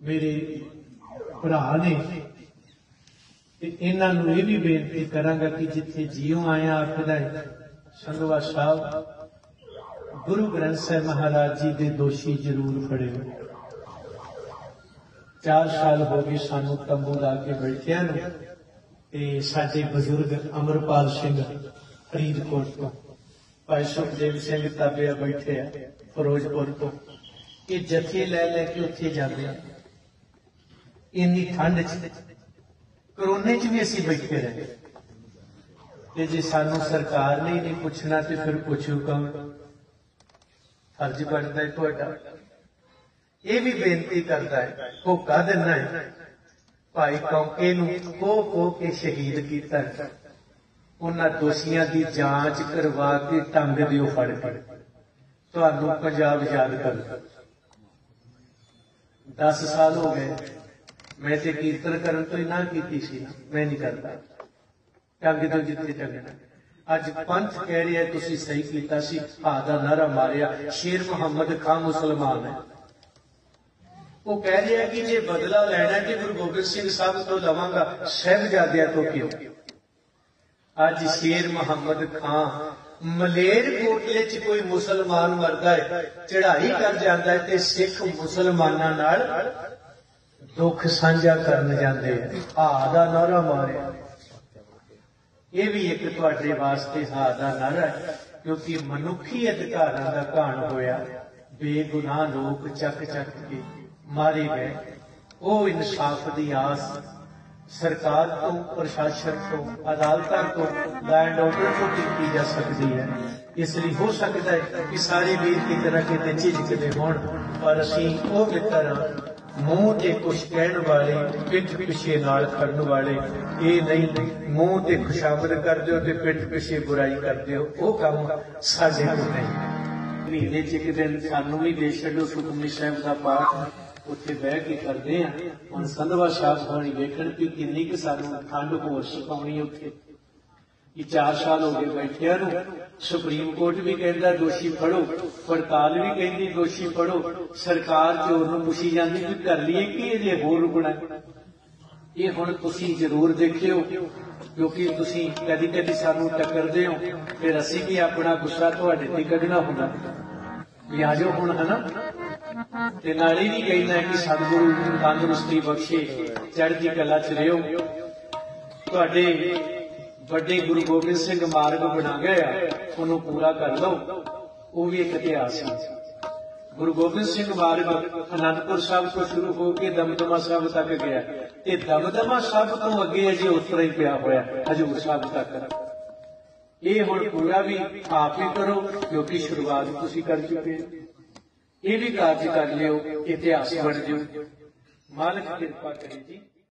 ਮੇਰੇ ਭਰਾ ਨੇ। ਤੇ ਇਹਨਾਂ ਨੂੰ ਇਹ ਵੀ ਬੇਨਤੀ ਕਰਾਂਗਾ ਕਿ ਜਿੱਥੇ ਜੀਉ ਆਇਆ ਆਖਦਾ ਹੈ, ਸੰਗਵਾ ਸਾਹਿਬ, ਗੁਰੂ ਗ੍ਰੰਥ ਸਾਹਿਬ ਮਹਾਰਾਜ ਜੀ ਦੇ ਦੋਸ਼ੀ ਜ਼ਰੂਰ ਫੜਿਓ ਚਾਰ ਸਾਲ ਹੋ ਗਏ ਸਾਨੂੰ ਤੰਬੂ ਲਾ ਕੇ ਬੈਠਿਆਂ ਨੂੰ ਤੇ ਸਾਡੇ ਬਜ਼ੁਰਗ ਅਮਰਪਾਲ ਸਿੰਘ ਫਰੀਦਕੋਟ ਤੋਂ, ਭਾਈ ਸੁਖਦੇਵ ਸਿੰਘ ਤਾਬਿਆ ਬੈਠੇ ਆ, ਫਿਰੋਜ਼ਪੁਰ ਤੋਂ। ਇਹ ਜਥੇ ਲੈ ਲੈ ਕੇ ਉੱਥੇ ਜਾਂਦੇ ਆ। ਇੰਨੀ ਠੰਡ 'ਚ, ਕਰੋਨੇ 'ਚ ਵੀ ਅਸੀਂ ਬੈਠੇ ਰਹੇ। ਤੇ ਜੇ ਸਾਨੂੰ ਸਰਕਾਰ ਨੇ ਨਹੀਂ ਪੁੱਛਣਾ, ਤੇ ਫਿਰ ਪੁੱਛੂ ਕੌਣ? ਫਰਜ਼ ਬਣਦਾ ਹੈ ਤੁਹਾਡਾ। ਇਹ ਵੀ ਬੇਨਤੀ ਕਰਦਾ ਹੈ ਹੋਕਾ ਦਿੰਦਾ ਹੈ, ਭਾਈ ਕੌਂਕੇ ਨੂੰ ਕੋ ਕੋ ਕੇ ਸ਼ਹੀਦ ਕੀਤਾ ਹੈ। ਉਹਨਾਂ ਦੋਸ਼ੀਆਂ ਦੀ ਜਾਂਚ ਕਰਵਾ ਕੇ ਟੰਗ ਦਿਓ ਫੜ ਕੇ। ਤੁਹਾਨੂੰ ਪੰਜਾਬ ਯਾਦ ਕਰ 10 ਸਾਲ ਹੋ ਗਏ। ਮੈਂ ਤੇ ਕੀਰਤਨ ਕਰਨ ਤੋਂ ਹੀ ਕੀਤੀ ਸੀ ਮੈਂ ਨਹੀਂ ਕਰਦਾ। ਟੰਗ ਤੋਂ ਜਿੱਥੇ ਟੰਗਣਾ ਅੱਜ ਪੰਥ ਕਹਿ ਰਿਹਾ, ਤੁਸੀਂ ਸਹੀ ਕੀਤਾ ਸੀ ਹਾ ਦਾ ਨਾਰਾ ਮਾਰਿਆ, ਸ਼ੇਰ ਮੁਹੰਮਦ ਖਾਨ ਮੁਸਲਮਾਨ ਹੈ। ਉਹ ਕਹਿ ਰਿਹਾ ਕਿ ਜੇ ਬਦਲਾ ਲੈਣਾ ਤੇ ਗੁਰੂ ਗੋਬਿੰਦ ਸਿੰਘ ਸਾਹਿਬ ਤੋਂ ਲਵਾਂਗਾ ਸਹਿਬਜ਼ਾਦਿਆਂ ਤੋਂ ਕਿਉਂ? ਅੱਜ ਸ਼ੇਰ ਮੁਹੰਮਦ ਖਾਨ ਮਲੇਰ ਕੋਟਲੇ 'ਚ ਕੋਈ ਮੁਸਲਮਾਨ ਮਰਦਾ ਹੈ, ਚੜ੍ਹਾਈ ਕਰ ਜਾਂਦਾ ਹੈ ਤੇ ਸਿੱਖ ਮੁਸਲਮਾਨਾਂ ਨਾਲ ਦੁੱਖ ਸਾਂਝਾ ਕਰਨ ਜਾਂਦੇ ਆ ਆ ਦਾ ਨਾਰਾ ਮਾਰਿਆ ਇਹ ਵੀ ਇੱਕ ਤੁਹਾਡੇ ਵਾਸਤੇ ਹਾ ਦਾ ਨਾਰਾ ਹੈ ਕਿਉਂਕਿ ਮਨੁੱਖੀ ਅਧਿਕਾਰਾਂ ਦਾ ਘਾਣ ਹੋਇਆ ਬੇਗੁਨਾਹ ਲੋਕ ਚੱਕ ਚੱਕ ਕੇ ਮਾਰੇ ਗਏ ਉਹ ਇਨਸਾਫ ਦੀ ਆਸ ਸਰਕਾਰ ਤੋਂ ਪ੍ਰਸ਼ਾਸਨ ਤੋਂ ਅਦਾਲਤਾਂ ਤੋਂ ਲੈਂਡ ਆਰਡਰ ਤੋਂ ਕੀਤੀ ਜਾ ਸਕਦੀ ਹੈ ਇਸ ਲਈ ਹੋ ਸਕਦਾ ਹੈ ਕਿ ਸਾਰੇ ਵੀਰ ਕਿਤੇ ਨਾ ਕਿਤੇ ਝਿਜਕਦੇ ਹੋਣ ਪਰ ਅਸੀਂ ਉਹ ਮਿੱਤਰ ਹਾਂ, ਮੂੰਹ ਤੇ ਕੁਝ ਕਹਿਣ ਵਾਲੇ, ਪਿੱਠ ਪਿੱਛੇ ਨਾਲ ਖੜਨ ਵਾਲੇ, ਇਹ ਨਹੀਂ, ਮੂੰਹ ਤੇ ਖੁਸ਼ਾਮਦ ਕਰਦੇ ਹੋ ਤੇ ਪਿੱਠ ਪਿੱਛੇ ਬੁਰਾਈ ਕਰਦੇ ਹੋ, ਉਹ ਕੰਮ ਸਾਡੇ ਕੋਲ ਨਹੀਂ। ਮਹੀਨੇ ਚ ਇੱਕ ਦਿਨ ਸਾਨੂੰ ਵੀ ਦੇ ਛੱਡੋ, ਸੁਖਮਨੀ ਸਾਹਿਬ ਦਾ ਪਾਠ ਉੱਥੇ ਬਹਿ ਕੇ ਕਰਦੇ ਆ। ਹੁਣ ਸੰਧਵਾ ਸਾਹਿਬ ਹੋਣੀ ਵੇਖਣ ਕਿ ਕਿੰਨੀ ਕਿ ਸਾਨੂੰ ਠੰਡ ਹੋਰ ਸਿਖਾਉਣੀ ਉੱਥੇ। ਕਿ 4 ਸਾਲ ਹੋ ਗਏ ਬੈਠਿਆਂ ਨੂੰ। ਸੁਪਰੀਮ ਕੋਰਟ ਵੀ ਕਹਿੰਦਾ ਦੋਸ਼ੀ ਫੜੋ, ਪੜਤਾਲ ਵੀ ਕਹਿੰਦੀ ਦੋਸ਼ੀ ਫੜੋ। ਸਰਕਾਰ ਚੋਰ ਨੂੰ ਪੁੱਛੀ ਜਾਂਦੀ ਕਿ ਕਰ ਲਈਏ ਕਿ ਇਹਦੇ ਹੋਰ ਰੁਕਣਾ ਇਹ ਹੁਣ ਤੁਸੀਂ ਜ਼ਰੂਰ ਦੇਖਿਓ, ਕਿਉਂਕਿ ਤੁਸੀਂ ਕਦੀ ਕਦੀ ਸਾਨੂੰ ਟੱਕਰਦੇ ਹੋ, ਫਿਰ ਅਸੀਂ ਵੀ ਆਪਣਾ ਗੁੱਸਾ ਤੁਹਾਡੇ ਤੇ ਕੱਢਣਾ ਹੁੰਦਾ ਵੀ ਆ ਹੁਣ, ਹਨਾ? ਤੇ ਨਾਲ ਵੀ ਕਹਿੰਦਾ ਕਿ ਸਤਿਗੁਰੂ ਤੰਦਰੁਸਤੀ ਬਖਸ਼ੇ, ਚੜ੍ਹਦੀ ਕਲਾ ਚ ਰਿਓ ਤੁਹਾਡੇ ਵੱਡੇ ਗੁਰੂ ਗੋਬਿੰਦ ਸਿੰਘ ਮਾਰਗ ਬਣਾ ਆ, ਉਹਨੂੰ ਪੂਰਾ ਕਰ ਲਓ। ਉਹ ਵੀ ਇੱਕ ਇਤਿਹਾਸ ਹੈ ਗੁਰੂ ਗੋਬਿੰਦ ਸਿੰਘ ਮਾਰਗ ਅਨੰਦਪੁਰ ਸਾਹਿਬ ਤੋਂ ਸ਼ੁਰੂ ਹੋ ਕੇ ਦਮਦਮਾ ਸਾਹਿਬ ਤੱਕ ਗਿਆ। ਤੇ ਦਮਦਮਾ ਸਾਹਿਬ ਤੋਂ ਅੱਗੇ ਅਜੇ ਉਤਰਾ ਹੀ ਪਿਆ ਹੋਇਆ, ਹਜੂਰ ਸਾਹਿਬ ਤੱਕ। ਇਹ ਹੁਣ ਪੂਰਾ ਵੀ ਆਪ ਹੀ ਕਰੋ, ਕਿਉਂਕਿ ਸ਼ੁਰੂਆਤ ਤੁਸੀਂ ਕਰ ਚੁੱਕੇ ਇਹ ਵੀ ਕਾਰਜ ਕਰ ਲਿਓ, ਇਤਿਹਾਸ ਬਣ ਜਿਓ। ਮਾਲਕ ਕਿਰਪਾ ਕਰੇ ਜੀ।